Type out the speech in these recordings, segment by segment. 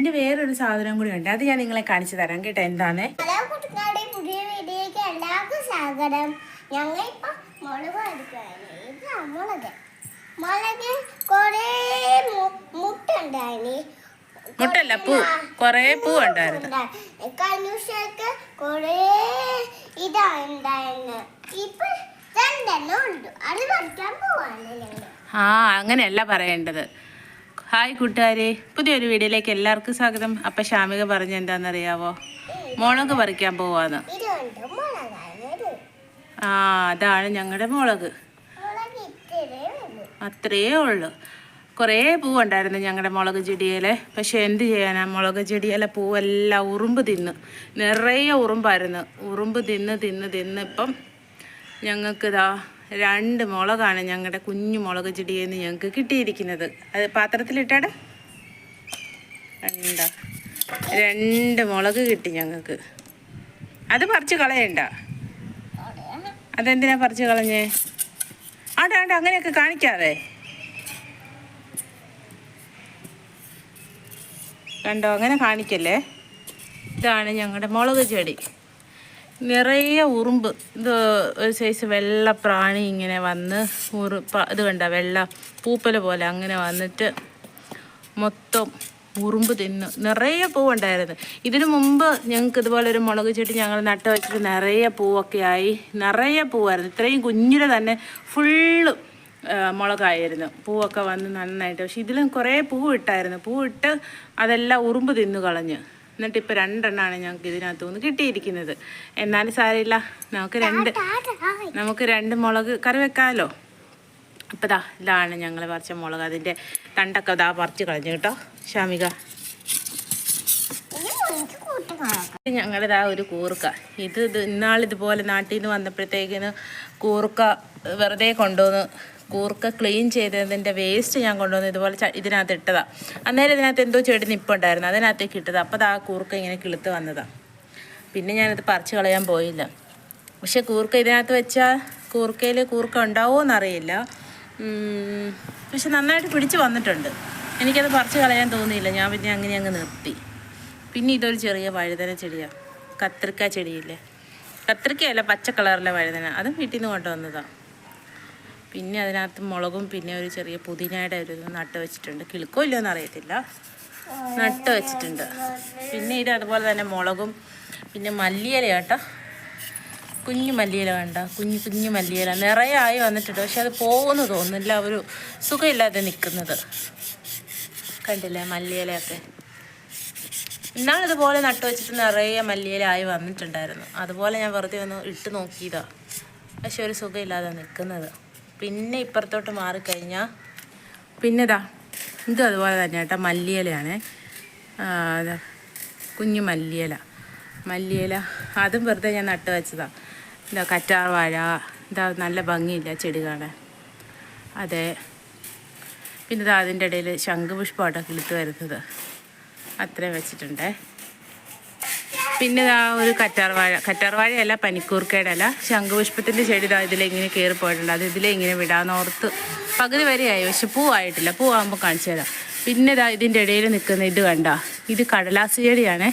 പിന്നെ വേറൊരു സാധനം കൂടി ഉണ്ട്. അത് ഞാൻ നിങ്ങളെ കാണിച്ചു തരാം കേട്ടോ. എന്താണ്? പുതിയ വീഡിയോയ്ക്ക് എല്ലാവർക്കും സ്വാഗതം. മുളക് മുളക്. മുളക് കൊറേ മുട്ടല്ല പൂ. കൊറേ പൂ ഉണ്ടായിരുന്നു കൊറേ ഇതാ ഉണ്ടായിരുന്നു ഇപ്പൊ രണ്ടെണ്ണം ഉണ്ട്. അത് പറിക്കാൻ പോവാണ് ആ അങ്ങനെയല്ല പറയേണ്ടത്. ഹായ് കൂട്ടുകാരെ. പുതിയൊരു വീഡിയോയിലേക്ക് എല്ലാവർക്കും സ്വാഗതം. അപ്പം ഷാമിക പറഞ്ഞ എന്താണെന്നറിയാവോ? മുളക് പറിക്കാൻ പോവാന്ന്. ആ അതാണ് ഞങ്ങളുടെ മുളക്. അത്രയേ ഉള്ളൂ. കുറേ പൂവുണ്ടായിരുന്നു ഞങ്ങളുടെ മുളക് ചെടിയിലെ. പക്ഷെ എന്ത് ചെയ്യാനാ? മുളക് ചെടിയിലെ പൂവെല്ലാം ഉറുമ്പ് തിന്ന്. നിറയെ ഉറുമ്പായിരുന്നു. ഉറുമ്പ് തിന്ന് തിന്ന് തിന്ന് ഇപ്പം ഞങ്ങൾക്ക് ഇതാ രണ്ട് മുളകാണ് ഞങ്ങളുടെ കുഞ്ഞു മുളക് ചെടിയിൽ നിന്ന് ഞങ്ങൾക്ക് കിട്ടിയിരിക്കുന്നത്. അത് പാത്രത്തിലിട്ടാടെ. കണ്ട? രണ്ട് മുളക് കിട്ടി ഞങ്ങൾക്ക് അത് പറിച്ച് കളയണ്ട. അതെന്തിനാ പറിച്ച് കളഞ്ഞേ? ആണ്ട് ആണ്ട് അങ്ങനെയൊക്കെ കാണിക്കാതെ. കണ്ടോ? അങ്ങനെ കാണിക്കല്ലേ? ഇതാണ് ഞങ്ങളുടെ മുളക് ചെടി. നിറയെ ഉറുമ്പ്. ഇത് ഒരു സൈസ് വെള്ള പ്രാണി ഇങ്ങനെ വന്ന് ഉറു ഇത് കണ്ട വെള്ള പൂപ്പൽ പോലെ അങ്ങനെ വന്നിട്ട് മൊത്തം ഉറുമ്പ് തിന്നു. നിറയെ പൂവുണ്ടായിരുന്നു. ഇതിനു മുമ്പ് ഞങ്ങൾക്ക് ഇതുപോലെ ഒരു മുളക് ചെടി ഞങ്ങൾ നട്ട് വെച്ചിട്ട് നിറയെ പൂവൊക്കെ ആയി. നിറയെ പൂവായിരുന്നു. ഇത്രയും കുഞ്ഞിന് തന്നെ ഫുള്ള് മുളകായിരുന്നു. പൂവൊക്കെ വന്ന് നന്നായിട്ട്. പക്ഷെ ഇതിലും കുറേ പൂവ് ഇട്ടായിരുന്നു പൂ ഇട്ട് അതെല്ലാം ഉറുമ്പ് തിന്നു കളഞ്ഞ്. എന്നിട്ട് ഇപ്പോൾ രണ്ടെണ്ണമാണ് ഞങ്ങൾക്ക് ഇതിനകത്തു നിന്ന് കിട്ടിയിരിക്കുന്നത് എന്നാലും സാരമില്ല നമുക്ക് രണ്ട് നമുക്ക് രണ്ട് മുളക് കറി വെക്കാമല്ലോ അപ്പോൾ ദാ ഇതാണ് ഞങ്ങൾ പറിച്ച മുളക് അതിന്റെ തണ്ടൊക്കെ ദാ പറിച്ച് കളഞ്ഞു കേട്ടോ ഷാമിക ഞങ്ങളിതാ ഇത് ഒരു കൂർക്ക ഇത് ഇത് ഇന്നാളിതുപോലെ നാട്ടിൽ നിന്ന് വന്നപ്പോഴത്തേക്കിന് കൂർക്ക വെറുതെ കൊണ്ടുവന്ന് കൂർക്ക ക്ലീൻ ചെയ്തതിന്റെ വേസ്റ്റ് ഞാൻ കൊണ്ടുവന്ന് ഇതുപോലെ ഇതിനകത്ത് ഇട്ടതാണ് അന്നേരം ഇതിനകത്ത് എന്തോ ചെടി നിപ്പുണ്ടായിരുന്നു. അതിനകത്തേക്ക് ഇട്ടത്. അപ്പോൾ ആ കൂർക്ക ഇങ്ങനെ കിളുത്ത് വന്നതാണ് പിന്നെ ഞാനത് പറിച്ച് കളയാൻ പോയില്ല. പക്ഷെ കൂർക്ക ഇതിനകത്ത് വെച്ചാൽ കൂർക്കയിൽ കൂർക്ക ഉണ്ടാവുമോ എന്നറിയില്ല. പക്ഷെ നന്നായിട്ട് പിടിച്ച് വന്നിട്ടുണ്ട്. എനിക്കത് പറിച്ച് കളയാൻ തോന്നിയില്ല. ഞാൻ പിന്നെ അങ്ങനെ അങ്ങ് നിർത്തി. പിന്നെ ഇതൊരു ചെറിയ വഴുതന ചെടിയാണ് കത്രിക്ക ചെടിയില്ലേ? കത്രിക്കയല്ല പച്ച കളറിലെ വഴുതന. അതും വീട്ടിൽ നിന്ന് കൊണ്ടുവന്നതാണ് പിന്നെ അതിനകത്ത് മുളകും പിന്നെ ഒരു ചെറിയ പുതിനയുടെ ഒരു നട്ട് വെച്ചിട്ടുണ്ട്. കിളുക്കോ ഇല്ലയോ എന്ന് അറിയത്തില്ല നട്ട് വെച്ചിട്ടുണ്ട്. പിന്നെ ഇത് അതുപോലെ തന്നെ മുളകും പിന്നെ മല്ലിയില കേട്ടോ. കുഞ്ഞു മല്ലിയില വേണ്ട കുഞ്ഞു കുഞ്ഞു മല്ലിയില. നിറയെ ആയി വന്നിട്ടുണ്ട്. പക്ഷെ അത് പോകുമെന്ന് തോന്നുന്നില്ല ഒരു സുഖമില്ലാതെ നിൽക്കുന്നത്. കണ്ടില്ലേ മല്ലിയിലയൊക്കെ? ഇന്നാളിതുപോലെ നട്ട് വെച്ചിട്ട് നിറയെ മല്ലിയില ആയി വന്നിട്ടുണ്ടായിരുന്നു. അതുപോലെ ഞാൻ വെറുതെ ഒന്ന് ഇട്ട് നോക്കിയതാണ് പക്ഷെ ഒരു സുഖമില്ലാതെ നിൽക്കുന്നത്. പിന്നെ ഇപ്പുറത്തോട്ട് മാറിക്കഴിഞ്ഞാൽ പിന്നെതാ ഇതും അതുപോലെ തന്നെ കേട്ടോ മല്ലിയിലയാണ്. കുഞ്ഞു മല്ലിയില. മല്ലിയില അതും വെറുതെ ഞാൻ നട്ട് വെച്ചതാ. എന്താ കറ്റാർ വാഴ ഇതാ നല്ല ഭംഗിയില്ല ചെടി കാണാൻ. അതെ. പിന്നെ ഇതാ അതിന്റെ ഇടയിൽ ശംഖുപുഷ്പമാട്ടോ കിളുത്ത് വരുന്നത്. അത്രയും വെച്ചിട്ടുണ്ടേ. പിന്നെ ഇതാ ഒരു കറ്റാർവാഴ. കറ്റാർവാഴയല്ല പനിക്കൂർക്കയുടെ ശംഖുപുഷ്പത്തിന്റെ ചെടി ഇതാ ഇതിലെ ഇങ്ങനെ കയറി പോയിട്ടുണ്ട്. അത് ഇതിലെ ഇങ്ങനെ വിടാന്നോർത്ത് പകുതി വരെയായി പക്ഷെ പൂവായിട്ടില്ല. പൂവാകുമ്പോൾ കാണിച്ചു തരാം. പിന്നെ ഇതാ ഇതിന്റെ ഇടയിൽ നിൽക്കുന്ന ഇത് കണ്ട. ഇത് കടലാസ് ചെടിയാണേ.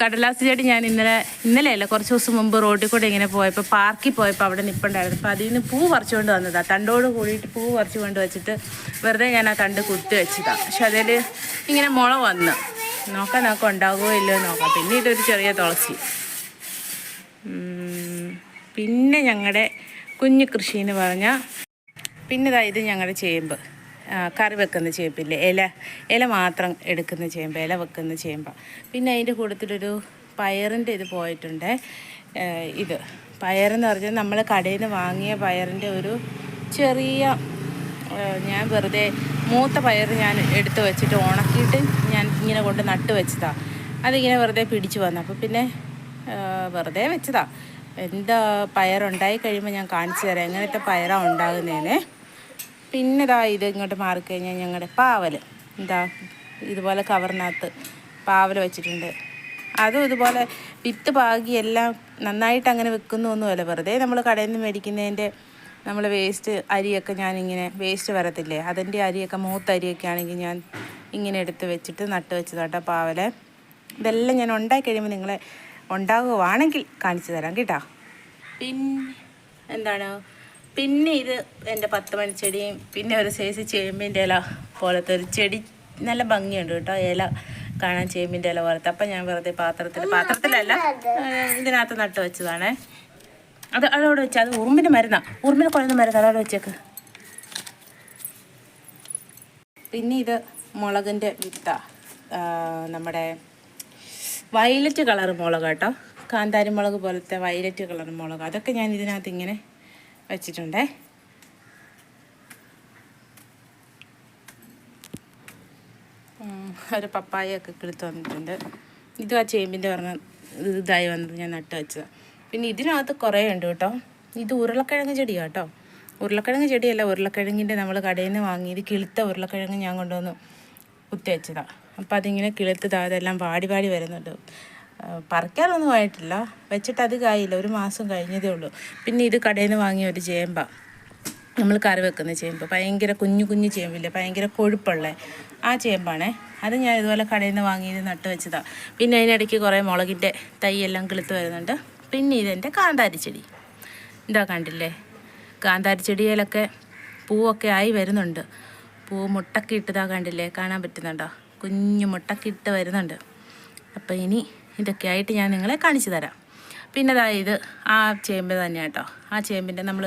കടലാസ് ചെടി ഞാൻ ഇന്നലെ ഇന്നലെയല്ല കുറച്ച് ദിവസം മുമ്പ് റോഡിൽ കൂടെ ഇങ്ങനെ പോയപ്പോൾ പാർക്കിൽ പോയപ്പോൾ അവിടെ നിൽപ്പുണ്ടായിരുന്നു അപ്പോൾ അതിൽ നിന്ന് പൂ പറിച്ചുകൊണ്ട് വന്നതാണ് തണ്ടോട് കൂടിയിട്ട് പൂ പറിച്ചുകൊണ്ട് വെച്ചിട്ട് വെറുതെ ഞാൻ ആ തണ്ട് കുത്തി വെച്ചതാണ് പക്ഷെ അതിൽ ഇങ്ങനെ മുള വന്ന്. നോക്കാം നോക്കാം ഉണ്ടാകുമോ ഇല്ലയോ നോക്കാം. പിന്നെ ഇതൊരു ചെറിയ തുളസി. പിന്നെ ഞങ്ങളുടെ കുഞ്ഞു കൃഷി എന്ന് പറഞ്ഞാൽ പിന്നെ ഇതാ ഞങ്ങളുടെ ചേമ്പ്. കറി വെക്കുന്ന ചേമ്പില്ലേ? ഇല ഇല മാത്രം എടുക്കുന്ന ചേമ്പ് ഇല വെക്കുന്ന ചേമ്പ. പിന്നെ അതിന്റെ കൂട്ടത്തിലൊരു പയറിന്റെ ഇത് പോയിട്ടുണ്ട്. ഇത് പയറെന്ന് പറഞ്ഞാൽ നമ്മൾ കടയിൽ നിന്ന് വാങ്ങിയ പയറിന്റെ ഒരു ചെറിയ ഞാൻ വെറുതെ മൂത്ത പയർ ഞാൻ എടുത്ത് വെച്ചിട്ട് ഉണക്കിയിട്ട് ഞാൻ ഇങ്ങനെ കൊണ്ട് നട്ട് വെച്ചതാണ് അതിങ്ങനെ വെറുതെ പിടിച്ചു വന്നു. അപ്പോൾ പിന്നെ വെറുതെ വെച്ചതാ. എന്താ പയറുണ്ടായി കഴിയുമ്പോൾ ഞാൻ കാണിച്ചു തരാം. എങ്ങനത്തെ പയറാണ് ഉണ്ടാകുന്നതിന് പിന്നെ ഇതാ ഇത് ഇങ്ങോട്ട് മാറിക്കഴിഞ്ഞാൽ ഞങ്ങളുടെ പാവൽ എന്താ ഇതുപോലെ കവറിനകത്ത് പാവൽ വെച്ചിട്ടുണ്ട്. അതും ഇതുപോലെ വിത്ത് പാകി എല്ലാം നന്നായിട്ട് അങ്ങനെ വെക്കുന്നൊന്നുമല്ല. വെറുതെ നമ്മൾ കടയിൽ നിന്ന് മേടിക്കുന്നതിന്റെ നമ്മൾ വേസ്റ്റ് അരിയൊക്കെ ഞാനിങ്ങനെ വേസ്റ്റ് വരത്തില്ലേ അതിന്റെ അരിയൊക്കെ മൂത്ത അരിയൊക്കെ ആണെങ്കിൽ ഞാൻ ഇങ്ങനെ എടുത്ത് വെച്ചിട്ട് നട്ട് വെച്ചതാട്ടോ പാവലെ. ഇതെല്ലാം ഞാൻ ഉണ്ടാക്കി കഴിയുമ്പോൾ നിങ്ങളെ ഉണ്ടാകുവാണെങ്കിൽ കാണിച്ചു തരാം കേട്ടോ. പിന്നെ എന്താണ്? പിന്നെ ഇത് എന്റെ പത്ത് മണി ചെടിയും പിന്നെ ഒരു സൈസ് ചേമ്പിന്റെ ഇല പോലത്തെ ഒരു ചെടി നല്ല ഭംഗിയുണ്ട് കേട്ടോ ഇല കാണാൻ ചേമ്പിന്റെ ഇല പോലത്തെ. അപ്പം ഞാൻ വെറുതെ പാത്രത്തിൽ പാത്രത്തിലല്ല ഇതിനകത്ത് നട്ട് വെച്ചതാണേ. അത് അതവിടെ വെച്ചാൽ അത് ഉറുമ്പിന്റെ മരുന്നാ. ഉറുമ്പിനെ കുഴഞ്ഞ മരുന്ന് അതവിടെ വെച്ചേക്ക്. പിന്നെ ഇത് മുളകിന്റെ വിത്ത. നമ്മുടെ വയലറ്റ് കളർ മുളക് കേട്ടോ. കാന്താരി മുളക് പോലത്തെ വയലറ്റ് കളർ മുളക്. അതൊക്കെ ഞാൻ ഇതിനകത്ത് ഇങ്ങനെ വെച്ചിട്ടുണ്ടേ. ഒരു പപ്പായ ഒക്കെ എടുത്ത് വന്നിട്ടുണ്ട്. ഇതും ആ ചേമ്പിന്റെ പറഞ്ഞ ഇതായി വന്നത് ഞാൻ നട്ട് വെച്ചതാണ് പിന്നെ ഇതിനകത്ത് കുറേ ഉണ്ട് കേട്ടോ. ഇത് ഉരുളക്കിഴങ്ങ് ചെടിയാണ് കേട്ടോ. ഉരുളക്കിഴങ്ങ് ചെടിയല്ല ഉരുളക്കിഴങ്ങിന്റെ നമ്മൾ കടയിൽ നിന്ന് വാങ്ങി ഇത് കിളുത്ത ഉരുളക്കിഴങ്ങ് ഞാൻ കൊണ്ടുവന്ന് കുത്തി വെച്ചതാണ് അപ്പം അതിങ്ങനെ കിളുത്ത് അതെല്ലാം വാടി വാടി വരുന്നുണ്ട്. പറിക്കാനൊന്നും ആയിട്ടില്ല. വെച്ചിട്ട് അത് കായില്ല ഒരു മാസം കഴിഞ്ഞതേ ഉള്ളൂ. പിന്നെ ഇത് കടയിൽ നിന്ന് വാങ്ങിയ ഒരു ചേമ്പ. നമ്മൾ കറി വെക്കുന്ന ചേമ്പ്. ഭയങ്കര കുഞ്ഞു കുഞ്ഞു ചേമ്പില്ലേ ഭയങ്കര കൊഴുപ്പുള്ള ആ ചേമ്പാണേ. അത് ഞാൻ ഇതുപോലെ കടയിൽ നിന്ന് വാങ്ങിയത് നട്ട് വെച്ചതാണ് പിന്നെ അതിനിടയ്ക്ക് കുറേ മുളകിന്റെ എല്ലാം കിളുത്ത് വരുന്നുണ്ട്. പിന്നെ ഇതെന്റെ കാന്താരി ചെടി എന്താ കണ്ടില്ലേ? കാന്താരി ചെടിയിലൊക്കെ പൂവൊക്കെ ആയി വരുന്നുണ്ട്. പൂ മുട്ടൊക്കെ ഇട്ടതാ കണ്ടില്ലേ? കാണാൻ പറ്റുന്നുണ്ടോ? കുഞ്ഞു മുട്ടൊക്കെ ഇട്ട് വരുന്നുണ്ട്. അപ്പോൾ ഇനി ഇതൊക്കെ ആയിട്ട് ഞാൻ നിങ്ങളെ കാണിച്ചു തരാം. പിന്നെ അതായത് ആ ചേമ്പ് തന്നെ കേട്ടോ. ആ ചേമ്പിന്റെ നമ്മൾ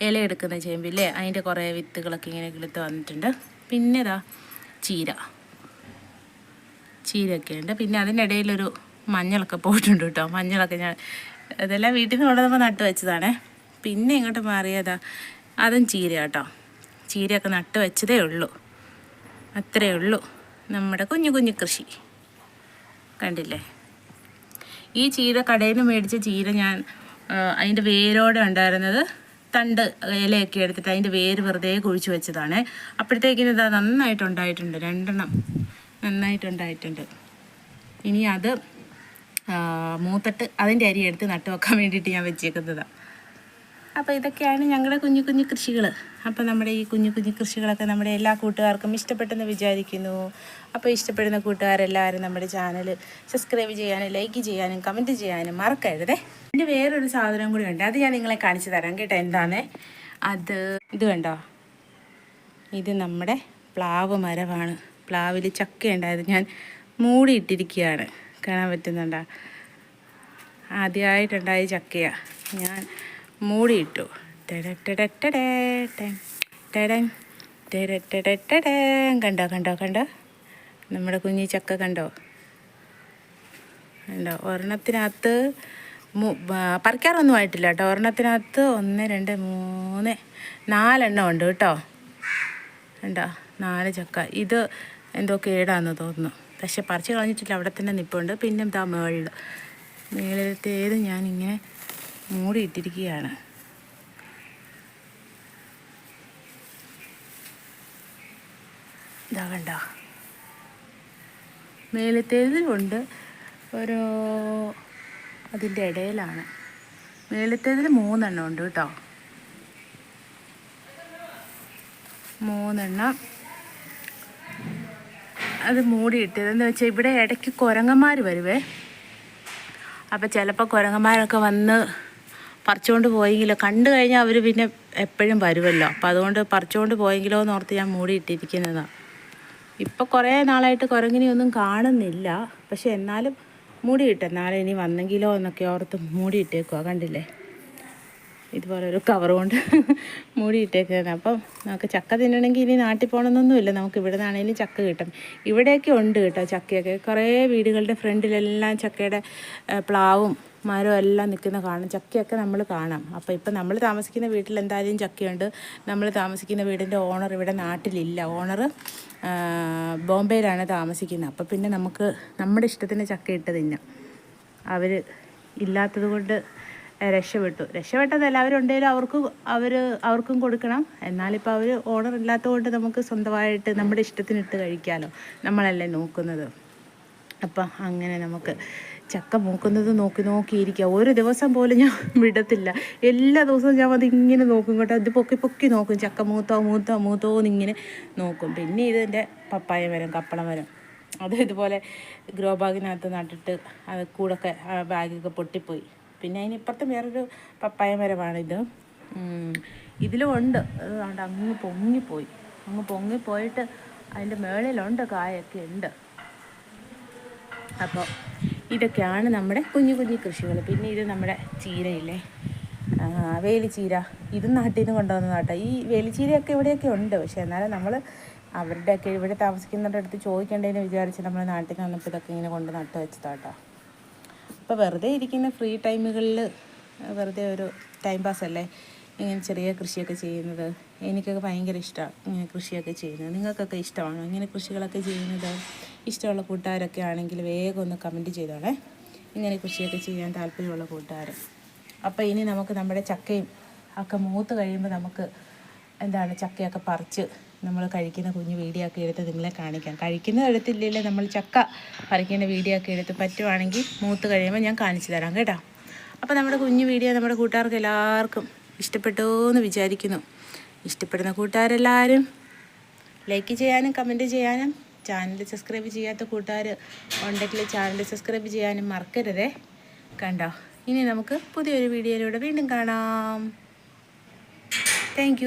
ഇല എടുക്കുന്ന ചേമ്പില്ലേ? അതിന്റെ കുറേ വിത്തുകളൊക്കെ ഇങ്ങനെ കിളുത്ത് വന്നിട്ടുണ്ട്. പിന്നെ ഇതാ ചീര. ചീരയൊക്കെ ഉണ്ട്. പിന്നെ അതിനിടയിലൊരു മഞ്ഞളൊക്കെ പോയിട്ടുണ്ട് കേട്ടോ. മഞ്ഞളൊക്കെ ഞാൻ ഇതെല്ലാം വീട്ടിൽ നിന്ന് കൊണ്ടുവന്നപ്പോൾ നട്ട് വെച്ചതാണേ. പിന്നെ ഇങ്ങോട്ട് മാറിയതാ അതും ചീര കേട്ടോ. ചീരയൊക്കെ നട്ട് വെച്ചതേ ഉള്ളൂ. അത്രേ ഉള്ളൂ. നമ്മുടെ കുഞ്ഞു കുഞ്ഞു കൃഷി. കണ്ടില്ലേ? ഈ ചീര കടയിൽ നിന്ന് മേടിച്ച ചീര ഞാൻ അതിന്റെ വേരോടെ ഉണ്ടായിരുന്നത് തണ്ട് ഇലയൊക്കെ എടുത്തിട്ട് അതിന്റെ വേര് വെറുതെ കുഴിച്ചു വെച്ചതാണ്. അപ്പോഴത്തേക്കിന് ഇതാ നന്നായിട്ടുണ്ടായിട്ടുണ്ട്. രണ്ടെണ്ണം നന്നായിട്ടുണ്ടായിട്ടുണ്ട്. ഇനി അത് മൂത്തിട്ട് അതിന്റെ അരി എടുത്ത് നട്ടു വെക്കാൻ വേണ്ടിയിട്ട് ഞാൻ വെച്ചേക്കുന്നതാണ് അപ്പോൾ ഇതൊക്കെയാണ് ഞങ്ങളുടെ കുഞ്ഞു കുഞ്ഞു കൃഷികൾ അപ്പോൾ നമ്മുടെ ഈ കുഞ്ഞു കുഞ്ഞു കൃഷികളൊക്കെ നമ്മുടെ എല്ലാ കൂട്ടുകാർക്കും ഇഷ്ടപ്പെട്ടെന്ന് വിചാരിക്കുന്നു. അപ്പോൾ ഇഷ്ടപ്പെടുന്ന കൂട്ടുകാരെല്ലാവരും നമ്മുടെ ചാനൽ സബ്സ്ക്രൈബ് ചെയ്യാനും ലൈക്ക് ചെയ്യാനും കമന്റ് ചെയ്യാനും മറക്കരുതേ. പിന്നെ വേറൊരു സാധനം കൂടി ഉണ്ട്. അത് ഞാൻ നിങ്ങളെ കാണിച്ചു തരാം കേട്ടോ എന്താണേ അത് ഇത് കണ്ടോ? ഇത് നമ്മുടെ പ്ലാവ് മരമാണ് പ്ലാവിൽ ചക്ക ഉണ്ടായത് ഞാൻ മൂടിയിട്ടിരിക്കുകയാണ്. കാണാൻ പറ്റുന്നുണ്ടോ? ആദ്യമായിട്ടുണ്ടായ ചക്കയാണ് ഞാൻ മൂടിയിട്ടു. ടെടട്ടെടട്ടെടേൻ. കണ്ടോ കണ്ടോ കണ്ടോ? നമ്മുടെ കുഞ്ഞി ചക്ക കണ്ടോ? കണ്ടോ? ഒരെണ്ണത്തിനകത്ത് പറിക്കാറൊന്നും ആയിട്ടില്ല കേട്ടോ. ഒരെണ്ണത്തിനകത്ത് ഒന്ന് രണ്ട് മൂന്ന് നാലെണ്ണം ഉണ്ട് കേട്ടോ. കണ്ടോ? നാല് ചക്ക. ഇത് എന്തോ കേടാന്ന് തോന്നുന്നു. പക്ഷെ പറിച്ചു കളഞ്ഞിട്ടില്ല. അവിടെ തന്നെ നിൽപ്പുണ്ട് പിന്നെ ഇതാ മേളിൽ. മേളിലത്തേത് ഇങ്ങനെ മൂടിയിട്ടിരിക്കുകയാണ്. ഇതാ കണ്ട? മേലത്തേതിലുണ്ട് ഒരു അതിന്റെ ഇടയിലാണ്. മേലത്തേതിൽ മൂന്നെണ്ണം ഉണ്ട് കേട്ടോ. മൂന്നെണ്ണം. അത് എന്താ വെച്ചാൽ ഇവിടെ ഇടയ്ക്ക് കുരങ്ങന്മാർ വരുവേ. അപ്പോൾ ചിലപ്പോൾ കുരങ്ങന്മാരൊക്കെ വന്ന് പറിച്ചുകൊണ്ട് പോയെങ്കിലോ. കണ്ടു കഴിഞ്ഞാൽ അവർ പിന്നെ എപ്പോഴും വരുമല്ലോ അപ്പോൾ അതുകൊണ്ട് പറിച്ചുകൊണ്ട് പോയെങ്കിലോ എന്ന് ഓർത്ത് ഞാൻ മൂടിയിട്ടിരിക്കുന്നതാണ് ഇപ്പോൾ കുറേ നാളായിട്ട് കുരങ്ങിനെയൊന്നും കാണുന്നില്ല. പക്ഷെ എന്നാലും മൂടിയിട്ട് നാളെ ഇനി വന്നെങ്കിലോ എന്നൊക്കെ ഓർത്ത് മൂടിയിട്ടേക്കുക കണ്ടില്ലേ? ഇതുപോലെ ഒരു കവർ കൊണ്ട് മൂടിയിട്ടേക്കാണ്. അപ്പം നമുക്ക് ചക്ക തിന്നണമെങ്കിൽ ഇനി നാട്ടിൽ പോകണമെന്നൊന്നുമില്ല. നമുക്ക് ഇവിടെ നിന്നാണെങ്കിലും ചക്ക കിട്ടും ഇവിടെയൊക്കെ ഉണ്ട് കേട്ടോ ചക്കയൊക്കെ. കുറേ വീടുകളുടെ ഫ്രണ്ടിലെല്ലാം ചക്കയുടെ പ്ലാവും മരവും എല്ലാം നിൽക്കുന്ന കാണാം. ചക്കയൊക്കെ നമ്മൾ കാണാം. അപ്പോൾ ഇപ്പം നമ്മൾ താമസിക്കുന്ന വീട്ടിൽ എന്തായാലും ചക്കയുണ്ട്. നമ്മൾ താമസിക്കുന്ന വീടിന്റെ ഓണർ ഇവിടെ നാട്ടിലില്ല. ഓണർ ബോംബെയിലാണ് താമസിക്കുന്നത്. അപ്പോൾ പിന്നെ നമുക്ക് നമ്മുടെ ഇഷ്ടത്തിന് ചക്ക ഇട്ട് തിന്നാം. അവർ ഇല്ലാത്തത് കൊണ്ട് രക്ഷപ്പെട്ടു. എല്ലാവരും അവരുണ്ടെങ്കിലും അവർക്ക് അവർ അവർക്കും കൊടുക്കണം. എന്നാലിപ്പോൾ അവർ ഓർഡർ ഇല്ലാത്തതുകൊണ്ട് നമുക്ക് സ്വന്തമായിട്ട് നമ്മുടെ ഇഷ്ടത്തിന് ഇട്ട് കഴിക്കാമല്ലോ നമ്മളല്ലേ നോക്കുന്നത്. അപ്പം അങ്ങനെ നമുക്ക് ചക്ക മൂക്കുന്നത് നോക്കി നോക്കിയിരിക്കുക ഒരു ദിവസം പോലും ഞാൻ വിടത്തില്ല. എല്ലാ ദിവസവും ഞാൻ അതിങ്ങനെ നോക്കും കേട്ടോ. ഇത് പൊക്കി പൊക്കി നോക്കും. ചക്ക മൂത്തോ മൂത്തോ മൂത്തോ എന്നിങ്ങനെ നോക്കും. പിന്നെ ഇതിന്റെ പപ്പായ മരം കപ്പള മരം അത് ഇതുപോലെ ഗ്രോ ബാഗിനകത്ത് നട്ടിട്ട് അത് കൂടൊക്കെ ബാഗൊക്കെ പൊട്ടിപ്പോയി. പിന്നെ അതിനിപ്പുറത്ത് വേറൊരു പപ്പായ മരമാണിത്. ഇതിലും ഉണ്ട് അത് ദാണ്ട് അങ്ങ് പൊങ്ങിപ്പോയി. അങ്ങ് പൊങ്ങിപ്പോയിട്ട് അതിന്റെ മേളിലുണ്ട് കായൊക്കെ ഉണ്ട്. അപ്പോൾ ഇതൊക്കെയാണ് നമ്മുടെ കുഞ്ഞു കുഞ്ഞു കൃഷികൾ. പിന്നെ ഇത് നമ്മുടെ ചീരയില്ലേ? വേലിച്ചീര. ഇത് നാട്ടിൽ നിന്ന് കൊണ്ടുവന്ന നാട്ടാ ഈ വേലിച്ചീരയൊക്കെ ഇവിടെയൊക്കെ ഉണ്ട്. പക്ഷേ എന്നാലും നമ്മൾ അവരുടെയൊക്കെ ഇവിടെ താമസിക്കുന്നവരുടെ അടുത്ത് ചോദിക്കേണ്ടതെന്ന് വിചാരിച്ച് നമ്മൾ നാട്ടിൽ നിന്ന് വന്നപ്പോൾ ഇതൊക്കെ ഇങ്ങനെ കൊണ്ട് നട്ട് വെച്ചതാട്ടോ അപ്പോൾ വെറുതെ ഇരിക്കുന്ന ഫ്രീ ടൈമുകളിൽ വെറുതെ ഒരു ടൈം പാസ് അല്ലേ? ഇങ്ങനെ ചെറിയ കൃഷിയൊക്കെ ചെയ്യുന്നത്. എനിക്കൊക്കെ ഭയങ്കര ഇഷ്ടമാണ് ഇങ്ങനെ കൃഷിയൊക്കെ ചെയ്യുന്നത്. നിങ്ങൾക്കൊക്കെ ഇഷ്ടമാണോ ഇങ്ങനെ കൃഷികളൊക്കെ ചെയ്യുന്നത്? ഇഷ്ടമുള്ള കൂട്ടുകാരൊക്കെ ആണെങ്കിൽ വേഗം ഒന്ന് കമന്റ് ചെയ്തോളേ. ഇങ്ങനെ കൃഷിയൊക്കെ ചെയ്യാൻ താല്പര്യമുള്ള കൂട്ടുകാർ അപ്പോൾ ഇനി നമുക്ക് നമ്മുടെ ചക്കയും ഒക്കെ മൂത്ത് കഴിയുമ്പോൾ നമുക്ക് എന്താണ് ചക്കയൊക്കെ പറിച്ച് നമ്മൾ കഴിക്കുന്ന കുഞ്ഞ് വീഡിയോ ഒക്കെ എടുത്ത് നിങ്ങളെ കാണിക്കാം. കഴിക്കുന്നത് എടുത്തില്ലെങ്കിൽ നമ്മൾ ചക്ക പറിക്കുന്ന വീഡിയോ ഒക്കെ എടുത്ത് പറ്റുവാണെങ്കിൽ മൂത്ത് കഴിയുമ്പോൾ ഞാൻ കാണിച്ചു തരാം കേട്ടോ. അപ്പോൾ നമ്മുടെ കുഞ്ഞു വീഡിയോ നമ്മുടെ കൂട്ടുകാർക്ക് എല്ലാവർക്കും ഇഷ്ടപ്പെട്ടു എന്ന് വിചാരിക്കുന്നു. ഇഷ്ടപ്പെടുന്ന കൂട്ടുകാരെല്ലാവരും ലൈക്ക് ചെയ്യാനും കമന്റ് ചെയ്യാനും ചാനൽ സബ്സ്ക്രൈബ് ചെയ്യാത്ത കൂട്ടുകാർ ഉണ്ടെങ്കിൽ ചാനൽ സബ്സ്ക്രൈബ് ചെയ്യാനും മറക്കരുതേ. കണ്ടോ? ഇനി നമുക്ക് പുതിയൊരു വീഡിയോയിലൂടെ വീണ്ടും കാണാം. താങ്ക്